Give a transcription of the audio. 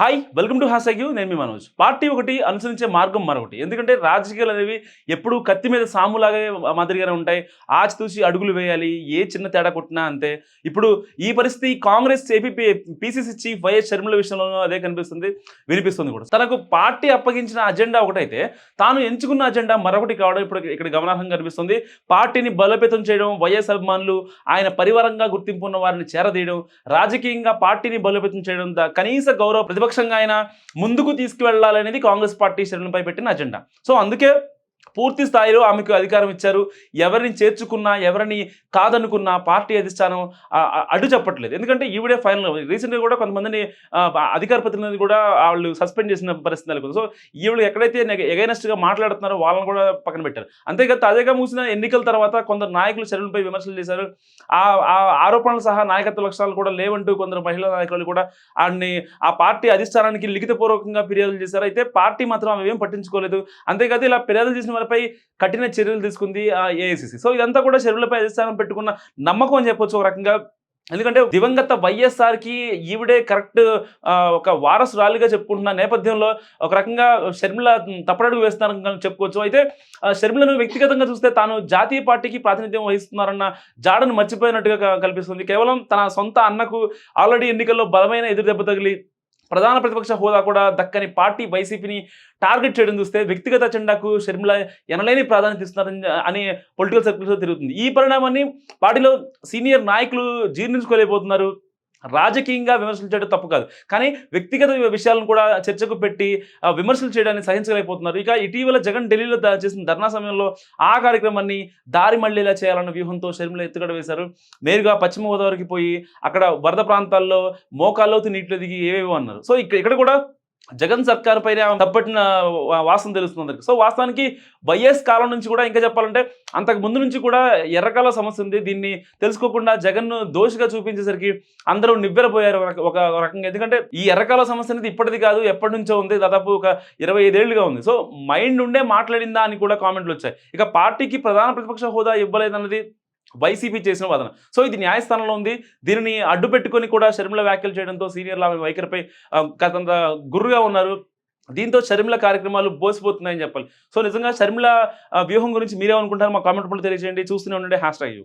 Hi welcome to hash నేను మీ Manoj. Party ఒకటి అనుసరించే మార్గం మరొకటి. ఎందుకంటే రాజకీయాలు అనేవి ఎప్పుడు కత్తి మీద సాములాగే మాదిరిగానే ఉంటాయి. ఆచితూచి అడుగులు వేయాలి. ఏ చిన్న తేడా కొట్టినా అంతే. ఇప్పుడు ఈ పరిస్థితి Congress AP PCC chief YS Sharmila విషయంలోనూ అదే కనిపిస్తుంది వినిపిస్తుంది కూడా. తనకు పార్టీ అప్పగించిన అజెండా ఒకటైతే తాను ఎంచుకున్న అజెండా మరొకటి కావడం ఇప్పుడు ఇక్కడ గమనార్హం కనిపిస్తుంది. పార్టీని బలోపేతం చేయడం వైఎస్ అభిమానులు ఆయన పరివారంగా గుర్తింపు ఉన్న వారిని చేరదీయడం రాజకీయంగా పార్టీని బలోపేతం చేయడం కనీస గౌరవ ప్రతిపక్షంగా ఆయన ముందుకు తీసుకువెళ్ళాలనేది కాంగ్రెస్ పార్టీ శరణపై పెట్టిన అజెండా. సో అందుకే పూర్తి స్థాయిలో ఆమెకు అధికారం ఇచ్చారు. ఎవరిని చేర్చుకున్నా ఎవరిని కాదనుకున్నా పార్టీ అధిష్టానం అడ్డు చెప్పట్లేదు. ఎందుకంటే ఈవిడే ఫైనల్. రీసెంట్గా కూడా కొంతమందిని అధికార ప్రతినిధి కూడా వాళ్ళు సస్పెండ్ చేసిన పరిస్థితి నెలకొంది. సో ఈవిడ ఎక్కడైతే ఎగైనెస్ట్గా మాట్లాడుతున్నారో వాళ్ళని కూడా పక్కన పెట్టారు. అంతేకాదు తాజాగా మూసిన ఎన్నికల తర్వాత కొందరు నాయకులు చర్యలపై విమర్శలు చేశారు. ఆ ఆ ఆరోపణలు సహా నాయకత్వ లక్షణాలు కూడా లేవంటూ కొందరు మహిళా నాయకులు కూడా ఆడిని ఆ పార్టీ అధిష్టానానికి లిఖితపూర్వకంగా ఫిర్యాదులు చేశారు. అయితే పార్టీ మాత్రం అవి ఏం పట్టించుకోలేదు. అంతేకాదు ఇలా ఫిర్యాదులు చేసిన వారిపై కఠిన చర్యలు తీసుకుంది ఆ ఏఐసిసి సో ఇదంతా కూడా చర్యలపై అధిష్టానం పెట్టుకున్న నమ్మకం అని చెప్పొచ్చు ఒక రకంగా. ఎందుకంటే దివంగత వైఎస్ఆర్కి ఈవిడే కరెక్ట్ ఒక వారసురాలిగా చెప్పుకుంటున్న నేపథ్యంలో ఒక రకంగా షర్మిల తప్పడడుగు వేస్తున్నారని చెప్పుకోవచ్చు. అయితే ఆ, షర్మిలను వ్యక్తిగతంగా చూస్తే తాను జాతీయ పార్టీకి ప్రాతినిధ్యం వహిస్తున్నారన్న జాడను మర్చిపోయినట్టుగా కల్పిస్తుంది కేవలం తన సొంత అన్నకు ఆల్రెడీ ఎన్నికల్లో బలమైన ఎదురు దెబ్బ తగిలి ప్రధాన ప్రతిపక్ష హోదా కూడా దక్కని పార్టీ వైసీపీని టార్గెట్ చేయడం చూస్తే వ్యక్తిగత చెండాకు షర్మిల ఎనలేని ప్రాధాన్యత ఇస్తున్నారని అని పొలిటికల్ సర్కిల్స్లో తిరుగుతుంది. ఈ పరిణామాన్ని పార్టీలో సీనియర్ నాయకులు జీర్ణించుకోలేకపోతున్నారు. రాజకీయంగా విమర్శలు చేయడం తప్పు కాదు. కానీ వ్యక్తిగత విషయాలను కూడా చర్చకు పెట్టి ఆ, విమర్శలు చేయడాన్ని సహించలేకపోతున్నారు. ఇక ఇటీవల జగన్ ఢిల్లీలో దా- చేసిన ధర్నా సమయంలో ఆ కార్యక్రమాన్ని దారి మళ్ళీలా చేయాలన్న వ్యూహంతో షర్మిల ఎత్తుగడ వేశారు. నేరుగా పశ్చిమ గోదావరికి పోయి అక్కడ వరద ప్రాంతాల్లో మోకాల్లోతు నీటిలో దిగి ఏవేవో అన్నారు. సో ఇక్కడ ఇక్కడ కూడా జగన్ సర్కార్ పైన తప్పటిన వా- వాసన తెలుస్తుంది సో వాస్తవానికి వైఎస్ కాలం నుంచి కూడా ఇంకా చెప్పాలంటే అంతకు ముందు నుంచి కూడా ఎర్రకాల సమస్య ఉంది. దీన్ని తెలుసుకోకుండా జగన్ను దోషిగా చూపించేసరికి అందరూ నివ్వెరపోయారు ఒక ఒక రకంగా. ఎందుకంటే ఈ ఎర్రకాల సమస్య అనేది ఇప్పటిది కాదు ఎప్పటి నుంచో ఉంది. దాదాపు ఒక ఇరవై ఐదేళ్ళుగా ఉంది. సో మైండ్ ఉండే మాట్లాడిందా అని కూడా కామెంట్లు వచ్చాయి. ఇక పార్టీకి ప్రధాన ప్రతిపక్ష హోదా ఇవ్వలేదన్నది వైసీపీ చేసిన వాదన. సో ఇది న్యాయస్థానంలో ఉంది. దీనిని అడ్డు పెట్టుకొని కూడా షర్మిల వ్యాఖ్యలు చేయడంతో సీనియర్లు ఆమె వైఖరిపై ఆ, కాస్తంత గుర్రుగా ఉన్నారు. దీంతో షర్మిల కార్యక్రమాలు బోసిపోతున్నాయని చెప్పాలి. సో నిజంగా షర్మిల వ్యూహం గురించి మీరేమనుకుంటారు మా కామెంట్ తెలియజేయండి. చూస్తూనే ఉండండి. Hash tag